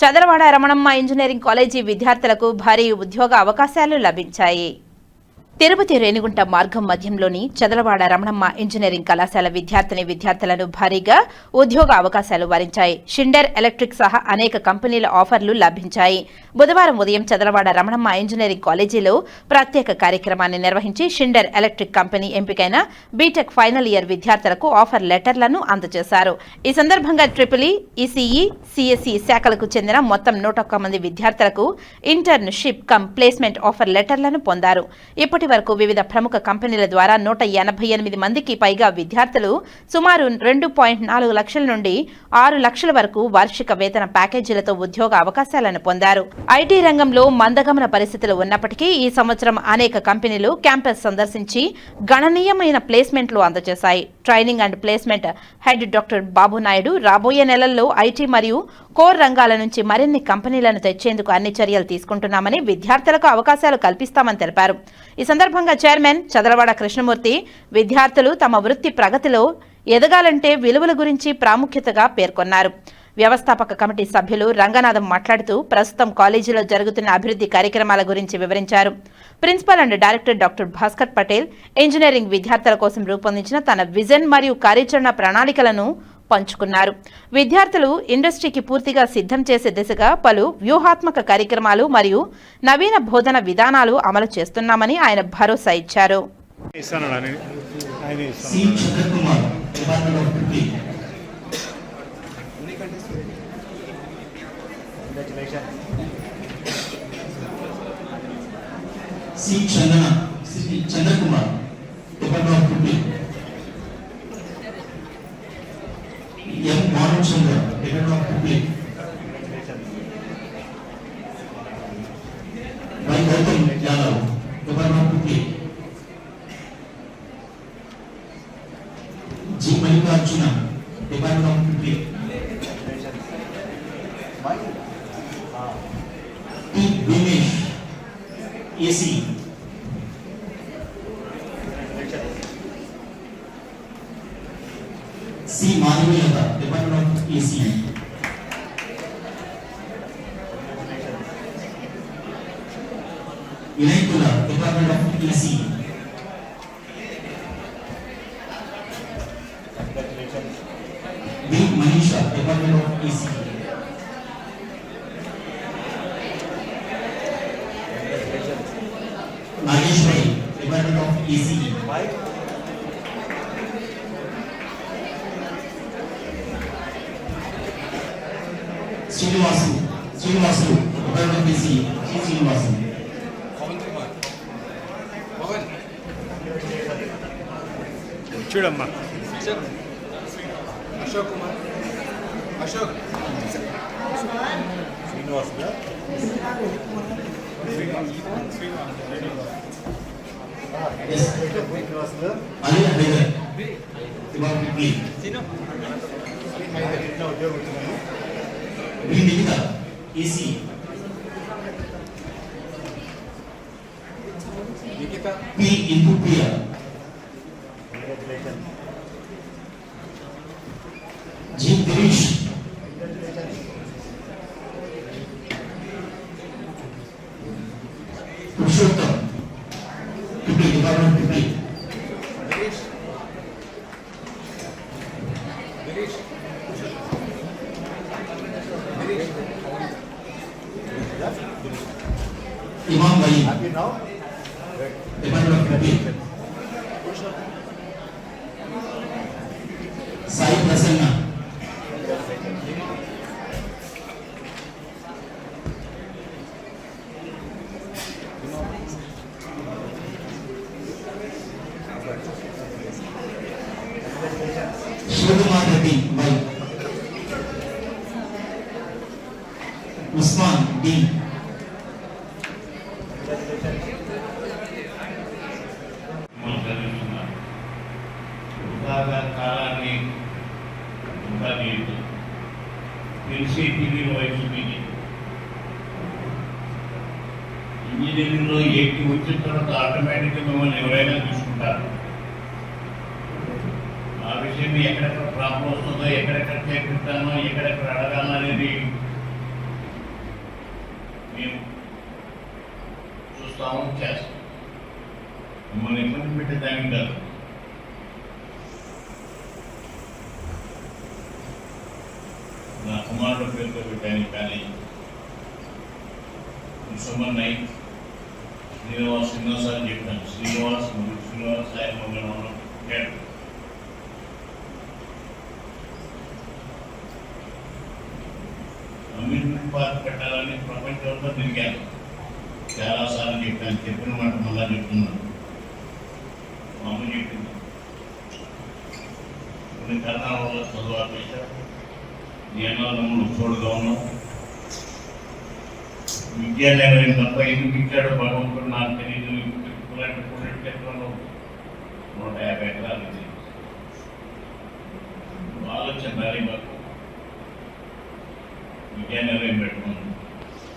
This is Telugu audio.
చదలవాడ రమణమ్మ ఇంజనీరింగ్ కాలేజీ విద్యార్థులకు భారీ ఉద్యోగ అవకాశాలు లభించాయి. తిరుపతి రేణిగుంట మార్గం మధ్యంలోని చదలవాడ రమణమ్మ ఇంజనీరింగ్ కళాశాల విద్యార్థిని విద్యార్థులను భారీగా ఉద్యోగ అవకాశాలు వరించాయి. షిండర్ ఎలక్ట్రిక్ సహా అనేక కంపెనీల ఆఫర్లు లభించాయి. బుధవారం ఉదయం చదలవాడ రమణమ్మ ఇంజనీరింగ్ కాలేజీలో ప్రత్యేక కార్యక్రమాన్ని నిర్వహించి షిండర్ ఎలక్ట్రిక్ కంపెనీ ఎంపికైన బీటెక్ ఫైనల్ ఇయర్ విద్యార్థులకు ఆఫర్ లెటర్లను అందజేశారు. ఈ సందర్భంగా ట్రిపుల్ ఈసీఈ సిఎస్ఈ శాఖలకు చెందిన మొత్తం నూట మంది విద్యార్థులకు ఇంటర్న్షిప్ కమ్ ప్లేస్మెంట్ ఆఫర్ లెటర్లను పొందారు. ఇప్పటి వరకు వివిధ ప్రముఖ కంపెనీల ద్వారా నూట ఎనభై ఎనిమిది మందికి పైగా విద్యార్థులు సుమారు రెండు పాయింట్ నాలుగు లక్షల నుండి ఆరు లక్షల వరకు వార్షిక వేతన ప్యాకేజీలతో ఉద్యోగ అవకాశాలను పొందారు. ఐటీ రంగంలో మందగమన పరిస్థితులు ఉన్నప్పటికీ ఈ సంవత్సరం అనేక కంపెనీలు క్యాంపస్ సందర్శించి గణనీయమైన ప్లేస్మెంట్లు అందజేశాయి. Training and placement head doctor Babu Naidu రాబోయే నెలల్లో ఐటీ మరియు కోర్ రంగాల నుంచి మరిన్ని కంపెనీలను తెచ్చేందుకు అన్ని చర్యలు తీసుకుంటున్నామని విద్యార్థులకు అవకాశాలు కల్పిస్తామని తెలిపారు. ఈ సందర్భంగా చైర్మన్ చదలవాడ కృష్ణమూర్తి విద్యార్థులు తమ వృత్తి ప్రగతిలో ఎదగాలంటే విలువల గురించి ప్రాముఖ్యతగా పేర్కొన్నారు. వ్యవస్థాపక కమిటీ సభ్యులు రంగనాథం మాట్లాడుతూ ప్రస్తుతం కాలేజీలో జరుగుతున్న అభివృద్ధి కార్యక్రమాల గురించి వివరించారు. Principal and director doctor Bhaskar Patel engineering విద్యార్థుల కోసం రూపొందించిన తన విజన్ మరియు కార్యాచరణ ప్రణాళికలను పంచుకున్నారు. విద్యార్థులు ఇండస్ట్రీకి పూర్తిగా సిద్ధం చేసే దిశగా పలు వ్యూహాత్మక కార్యక్రమాలు మరియు నవీన బోధన విధానాలు అమలు చేస్తున్నామని ఆయన భరోసా ఇచ్చారు. ఇస్తాను. consigliere, perché non pubblico. Vai voto in dialogo, governo pubblico. G. Mallikarjuna, governo pubblico. T. Vinesh, AC. the Department of ECE. Ilaikula, Department of ECE. B. Manisha, Department of ECE. Nagesh Department of ECE. Srinivasu department of AC Shri Srinivasu చూడమ్మా అశోక్ కుమార్ అశోక్ శ్రీనివాస్ ఉద్యోగం isi. P itu dia. Imam Baim. Emmanuel Krabin. Sai Prasanna. Shivkumar Reddy, Baim. Usman D. ఎల్సిటీవీ వైపు ఇంజనీరింగ్లో ఎయిటీ వచ్చిన తర్వాత ఆటోమేటిక్గా మిమ్మల్ని ఎవరైనా చూసుకుంటారు ఆ విషయం ఎక్కడెక్కడ ప్రాబ్లం వస్తుందో ఎక్కడెక్కడ చేరుకుంటానో ఎక్కడెక్కడ అడగాలో అనేది మేము చూస్తాము చేస్తాం మిమ్మల్ని ఇబ్బంది పెట్టే దానికి కాదు. నా పేరుతో పెట్టాను కానీ డిసెంబర్ నైట్ శ్రీనివాస్ ఎన్నోసార్లు చెప్పాను. శ్రీనివాస్ మరియు శ్రీనివాస్ సాయి మొదలవడం పెట్టాడు అమ్యూజ్మెంట్ పార్క్ పెట్టాలని ప్రపంచంలో తిరిగాను. చాలాసార్లు చెప్పాను. చెప్పిన మాట మళ్ళా చెప్తున్నాను. మా అమ్మ చెప్పింది. కొన్ని కారణాల వల్ల చదువు ఆపేశారు నియమాలను చూడగా ఉన్నాం. విద్యాలయం తప్ప ఎందుకు ఇచ్చాడో భగవంతుడు నాకు తెలియదు. ఇలాంటి క్షేత్రంలో నూట యాభై ఎకరాలు ఆలోచన రాలి మాకు విద్యాలయం పెట్టు